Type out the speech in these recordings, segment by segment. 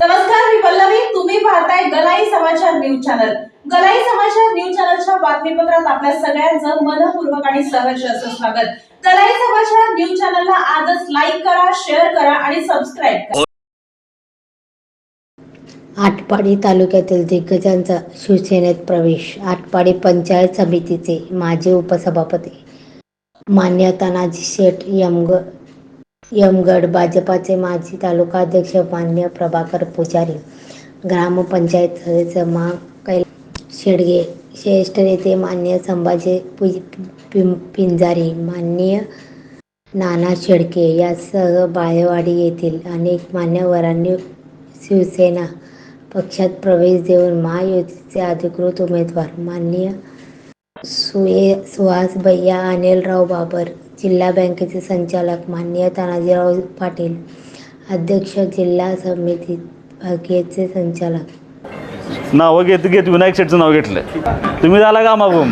नमस्कार मी पल्लवी. तुम्ही पाहताय गलाई समाचार न्यूज चॅनल. गलाई समाचार न्यूज चॅनलच्या बातमीपत्रात आपल्या सगळ्यांचं मनपूर्वक आणि सहर्ष असं स्वागत. गलाई समाचार न्यूज चॅनलला आजच लाईक करा शेअर करा आणि सबस्क्राईब करा. आटपाडी तालुक्यातील दिग्गजांचा शिवसेनेत प्रवेश आटपाडी पंचायत समितीचे माजी उपसभापती मान्य तानाजी शेठ यमग यमगड भाजपाचे माजी तालुकाध्यक्ष मान्य प्रभाकर पुजारी ग्रामपंचायत सदस्य मा. कैल. शेडगे ज्येष्ठ नेते मान्य संभाजी पिं पिंजारी माननीय नाना शेडके यासह बायवाडी येथील अनेक मान्यवरांनी शिवसेना पक्षात प्रवेश देऊन महायुतीचे अधिकृत उमेदवार माननीय सुये सुहास भैया अनिलराव बाबर जिल्हा बँकेचे संचालक माननीय तानाजीराव पाटील अध्यक्ष जिल्हा समिती भाग्याचे संचालक. नावं घेत घेत विनायक शेटचं नाव घेतलं तुम्ही झाला का मागून?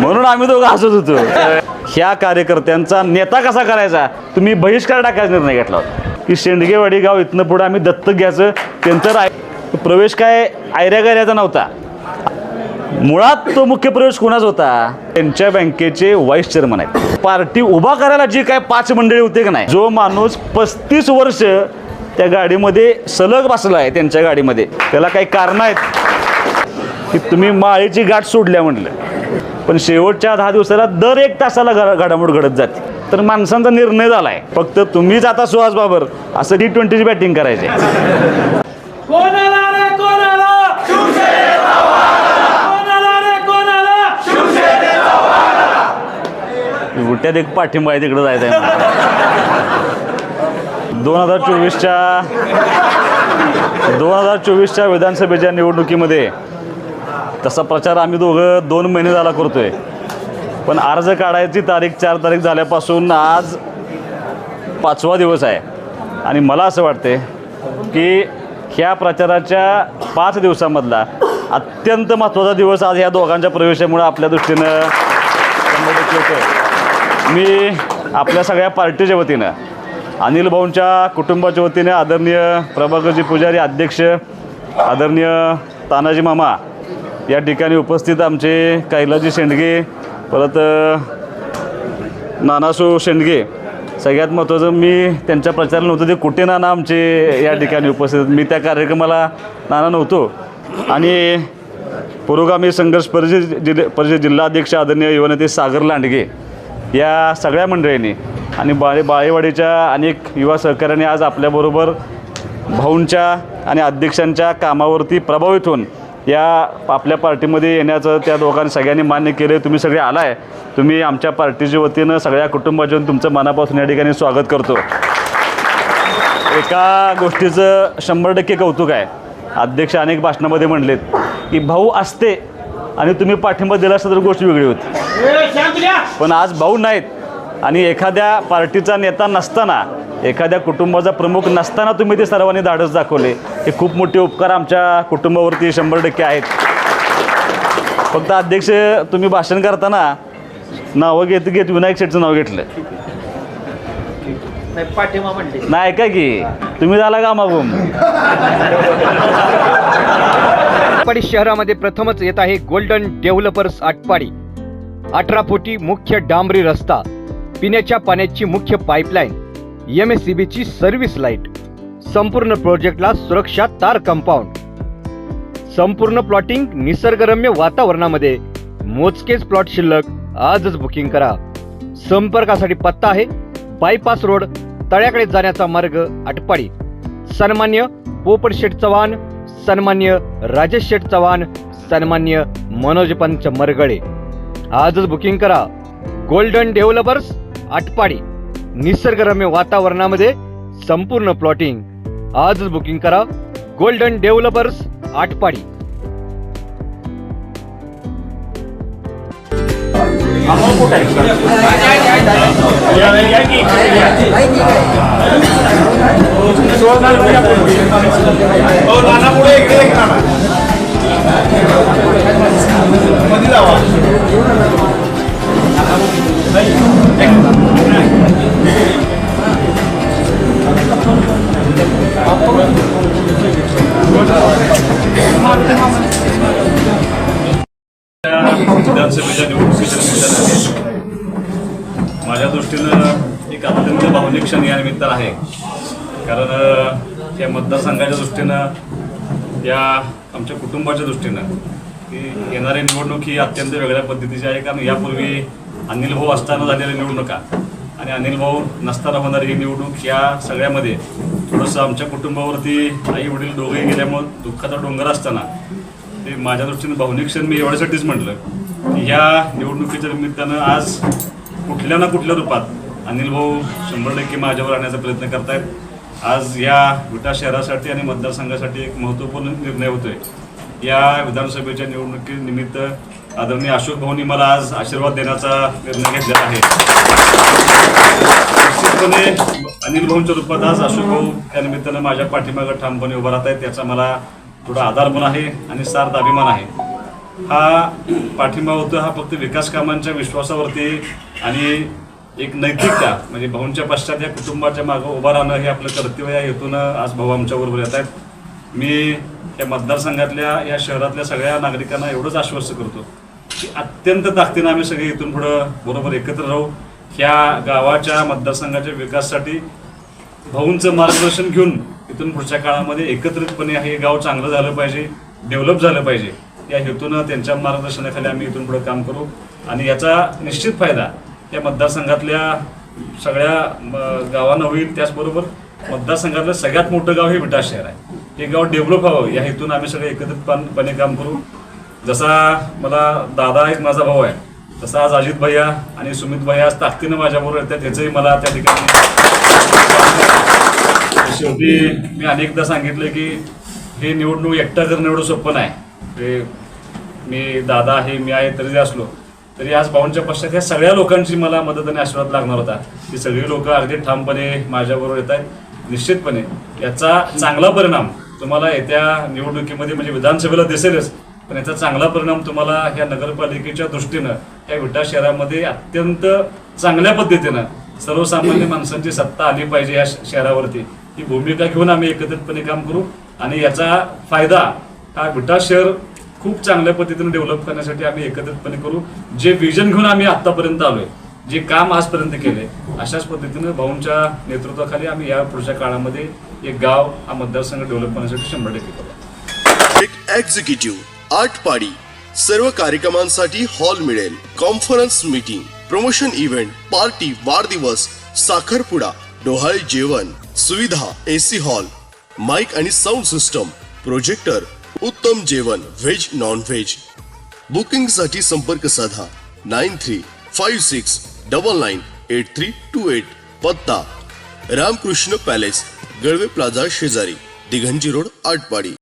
म्हणून आम्ही दोघं हसत होतो. ह्या कार्यकर्त्यांचा नेता कसा करायचा? तुम्ही बहिष्कार टाकायचा निर्णय घेतला होता. की शेंडगेवाडी गाव इथनं पुढं आम्ही दत्तक घ्यायचं त्यांचा प्रवेश काय आयऱ्या गायऱ्याचा नव्हता. मुळात तो मुख्य प्रवेश कोणाच होता? त्यांच्या बँकेचे व्हाईस चेअरमन आहेत. पार्टी उभा करायला जी काय पाच मंडळी होते का नाही? जो माणूस पस्तीस वर्ष त्या गाडीमध्ये सलग बसला आहे त्यांच्या गाडीमध्ये. त्याला काही कारणं आहेत? की तुम्ही माळेची गाठ सोडल्या म्हटलं. पण शेवटच्या दहा दिवसाला दर एक तासाला घडा घडामोड घडत जाते. तर माणसांचा निर्णय झाला आहे फक्त तुम्हीच आता सुहास बाबर असं टी ट्वेंटीची बॅटिंग करायची कोण आला रे कोण आला कोण आला रे कोण आला त्यात एक पाठिंबा आहे तिकडे जायचं आहे दोन हजार चोवीसच्या दोन हजार चोवीसच्या विधानसभेच्या निवडणुकीमध्ये तसा प्रचार आम्ही दोघं दोन महिने झाला करतोय. पण अर्ज काढायची तारीख चार तारीख झाल्यापासून आज पाचवा दिवस आहे. आणि मला असं वाटते की ह्या प्रचाराच्या पाच दिवसामधला अत्यंत महत्त्वाचा दिवस आज ह्या दोघांच्या प्रवेशामुळे आपल्या दृष्टीनं होतो टक्के मी आपल्या सगळ्या पार्टीच्या वतीनं अनिल भाऊंच्या कुटुंबाच्या वतीने आदरणीय प्रभाकरजी पुजारी अध्यक्ष आदरणीय तानाजी मामा या ठिकाणी उपस्थित आमचे कैलाजी शेंडगे परत नानासू शेंडगे. सगळ्यात महत्त्वाचं मी त्यांच्या प्रचाराला नव्हतं ते कुठे नाना आमचे या ठिकाणी उपस्थित? मी त्या कार्यक्रमाला नाना नव्हतो. आणि पुरोगामी संघर्ष परिषद जिल्हे परिषद जिल्हाध्यक्ष आदरणीय युवनेते सागर लांडगे या सगळ्या मंडळींनी आणि बाळे बाळेवाडीच्या अनेक युवा सहकाऱ्यांनी आज आपल्याबरोबर भाऊंच्या आणि अध्यक्षांच्या कामावरती प्रभावित होऊन या आपल्या पार्टीमध्ये येण्याचं त्या दोघांनी सगळ्यांनी मान्य केले तुम्ही सगळे आलाय. तुम्ही आमच्या पार्टीच्या वतीनं सगळ्या कुटुंबाच्या तुमचं मनापासून या ठिकाणी स्वागत करतो. एका गोष्टीचं शंभर टक्के कौतुक आहे. अध्यक्ष अनेक भाषणामध्ये म्हणलेत की भाऊ असते आणि तुम्ही पाठिंबा दिला असता तर गोष्ट वेगळी होती. पण आज भाऊ नाहीत. आणि एखाद्या पार्टीचा नेता नसताना एखाद्या कुटुंबाचा प्रमुख नसताना तुम्ही ते सर्वांनी धाडस दाखवले. हे खूप मोठे उपकार आमच्या कुटुंबावरती शंभर टक्के आहेत. फक्त अध्यक्ष तुम्ही भाषण करताना नावं घेत घेत विनायक शेटचं नाव घेतलं. पाठिंबा म्हणले. नाही ऐका की? तुम्ही झाला का मागून? आटपाडी शहरामध्ये प्रथमच येत आहे गोल्डन डेव्हलपर्स आटपाडी. अठरा फुटी मुख्य डांबरी रस्ता पिण्याच्या पाण्याची मुख्य पाईपलाईन एम एस सी बीची सर्व्हिस लाइट संपूर्ण प्रोजेक्टला सुरक्षा तार कंपाऊंड संपूर्ण प्लॉटिंग निसर्गरम्य वातावरणामध्ये. मोजकेच प्लॉट शिल्लक आजच बुकिंग करा. संपर्कासाठी पत्ता आहे बायपास रोड तळ्याकडे जाण्याचा मार्ग आटपाडी. सन्मान्य पोपट शेठ चव्हाण सन्मान्य राजेश शेठ चव्हाण सन्मान्य मनोज पंच मरगळे. आजच बुकिंग करा. Golden Developers Atpadi. निसर्गरम्य वातावरणामध्ये संपूर्ण प्लॉटिंग आजच बुकिंग करा. Golden Developers Atpadi. कुठे? विधानसभेच्या निवडणुकीच्या माझ्या दृष्टीनं एक अत्यंत भावनिक क्षण या निमित्त आहे. कारण या मतदारसंघाच्या दृष्टीनं या आमच्या कुटुंबाच्या दृष्टीनं की येणारी निवडणूक ही अत्यंत वेगळ्या पद्धतीची आहे कारण यापूर्वी अनिल भाऊ असताना झालेल्या निवडणुका आणि अनिल भाऊ नसताना होणारी ही निवडणूक या सगळ्यामध्ये थोडंसं आमच्या कुटुंबावरती आई वडील दोघेही गेल्यामुळं दुःखाचा डोंगर असताना ते माझ्या दृष्टीने भावनिक क्षण मी एवढ्यासाठीच म्हटलं की ह्या निवडणुकीच्या निमित्तानं आज कुठल्या ना कुठल्या रूपात अनिल भाऊ शंभर टक्के माझ्यावर आणण्याचा प्रयत्न करतायत. आज या विटा शहरासाठी आणि मतदारसंघासाठी एक महत्त्वपूर्ण निर्णय होतोय. या विधानसभेच्या निवडणुकीनिमित्त आदरणीय अशोक भाऊंनी मला आज आशीर्वाद देण्याचा निर्णय घेतलेला आहे. निश्चितपणे अनिल भाऊंच्या रूपात आज अशोक भाऊ या निमित्तानं माझ्या पाठीमागं ठामपणे उभा राहत आहेत त्याचा मला थोडा आधार पण आहे आणि सार्थ अभिमान आहे. हा पाठिंबा होतो हा फक्त विकास कामांच्या विश्वासावरती आणि एक नैतिकता म्हणजे भाऊंच्या पश्चात या कुटुंबाच्या मागं उभा राहणं हे आपलं कर्तव्य या हेतूनं आज भाऊ आमच्याबरोबर येत आहेत. मी या मतदारसंघातल्या या शहरातल्या सगळ्या नागरिकांना एवढंच आश्वस्त करतो की अत्यंत ताकदीनं आम्ही सगळे इथून पुढं बरोबर एकत्र राहू. ह्या गावाच्या मतदारसंघाच्या विकासासाठी भाऊंचं मार्गदर्शन घेऊन इथून पुढच्या काळामध्ये एकत्रितपणे हे गाव चांगलं झालं पाहिजे डेव्हलप झालं पाहिजे. या हेतूनं त्यांच्या मार्गदर्शनाखाली आम्ही इथून पुढे काम करू. आणि याचा निश्चित फायदा या मतदारसंघातल्या सगळ्या म, गावांना होईल त्याचबरोबर मतदारसंघातलं सगळ्यात मोठं गाव हे विटा शहर आहे. हे गाव डेव्हलप व्हावं या हेतून आम्ही सगळे एकत्रितपणे काम करू. जसा मला दादा एक माझा भाऊ आहे तसा आज अजित भैया आणि सुमित भैया आज ताकदीनं माझ्याबरोबर येतात त्याचंही मला त्या ठिकाणी शेवटी मी अनेकदा सांगितलं की हे निवडणूक एकटा करणं एवढं सोपं नाही. ते मी दादा आहे मी आहे तरी असलो तरी आज भाऊंच्या पश्चात ह्या सगळ्या लोकांची मला मदत आणि आशीर्वाद लागणार होता. ती सगळी लोक अगदी ठामपणे माझ्याबरोबर येत आहेत. निश्चितपणे याचा चांगला परिणाम तुम्हाला येत्या निवडणुकीमध्ये म्हणजे विधानसभेला दिसेलच पण याचा चांगला परिणाम तुम्हाला ह्या नगरपालिकेच्या दृष्टीनं या विटा शहरामध्ये अत्यंत चांगल्या पद्धतीनं सर्वसामान्य माणसांची सत्ता आली पाहिजे या श- शहरावरती. ही भूमिका घेऊन आम्ही एकत्रितपणे काम करू आणि याचा फायदा हा विटा शहर खूप चांगल्या पद्धतीने डेव्हलप करण्यासाठी आम्ही एकत्रितपणे करू. जे विजन घेऊन आम्ही आतापर्यंत आलोय जे काम आजपर्यंत केले अशाच पद्धतीनं भाऊंच्या नेतृत्वाखाली आम्ही या पुढच्या काळामध्ये एक गाव हा मतदारसंघ डेव्हलप करण्यासाठी शंभर टक्के करू. एक एक्झिक्युटिव्ह आठ पाडी सर्व कार्यक्रमांसाठी हॉल मिळेल. Conference meeting promotion event party वाढदिवस साखरपुडा डोहाळे जेवण सुविधा एसी हॉल माइक आणि साऊंड सिस्टम प्रोजेक्टर उत्तम जेवण व्हेज नॉन व्हेज बुकिंगसाठी संपर्क साधा. Nine three five six double nine eight three two eight. पत्ता. रामकृष्ण पॅलेस गळवे प्लाझा शेजारी दिघंजी रोड आटपाडी.